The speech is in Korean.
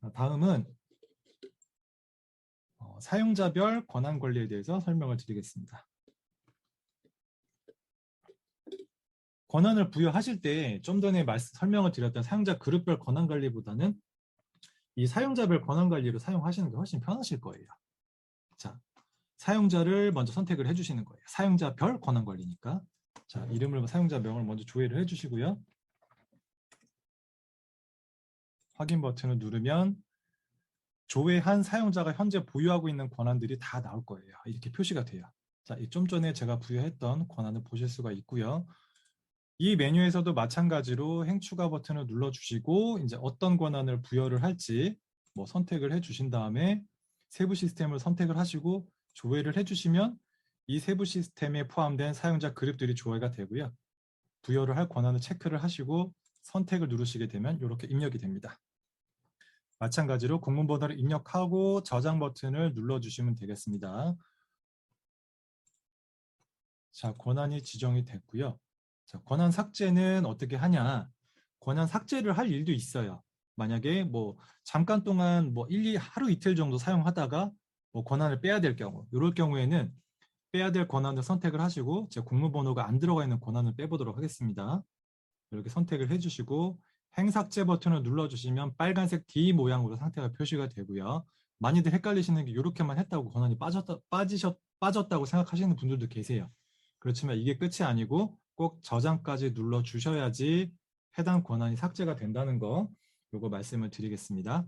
자, 다음은 어, 사용자별 권한 관리에 대해서 설명을 드리겠습니다. 권한을 부여하실 때 좀 전에 말씀, 설명을 드렸던 사용자 그룹별 권한 관리보다는 이 사용자별 권한 관리로 사용하시는 게 훨씬 편하실 거예요. 자, 사용자를 먼저 선택을 해주시는 거예요. 사용자별 권한 관리니까. 자, 이름을 사용자 명을 먼저 조회를 해주시고요. 확인 버튼을 누르면 조회한 사용자가 현재 보유하고 있는 권한들이 다 나올 거예요. 이렇게 표시가 돼요. 자, 이좀 전에 제가 부여했던 권한을 보실 수가 있고요. 이 메뉴에서도 마찬가지로 행추가 버튼을 눌러주시고 이제 어떤 권한을 부여를 할지 뭐 선택을 해주신 다음에 세부 시스템을 선택을 하시고 조회를 해주시면 이 세부 시스템에 포함된 사용자 그룹들이 조회가 되고요. 부여를 할 권한을 체크를 하시고 선택을 누르시게 되면 이렇게 입력이 됩니다. 마찬가지로 공문 번호를 입력하고 저장 버튼을 눌러주시면 되겠습니다. 자, 권한이 지정이 됐고요. 자, 권한 삭제는 어떻게 하냐? 권한 삭제를 할 일도 있어요. 만약에 뭐 잠깐 동안 뭐 1, 2 하루 이틀 정도 사용하다가 뭐 권한을 빼야 될 경우, 이럴 경우에는 빼야 될 권한을 선택을 하시고 제 공무번호가 안 들어가 있는 권한을 빼보도록 하겠습니다. 이렇게 선택을 해주시고 행삭제 버튼을 눌러주시면 빨간색 D 모양으로 상태가 표시가 되고요. 많이들 헷갈리시는 게 이렇게만 했다고 권한이 빠졌다, 빠지셨, 빠졌다고 생각하시는 분들도 계세요. 그렇지만 이게 끝이 아니고 꼭 저장까지 눌러 주셔야지 해당 권한이 삭제가 된다는 거 요거 말씀을 드리겠습니다.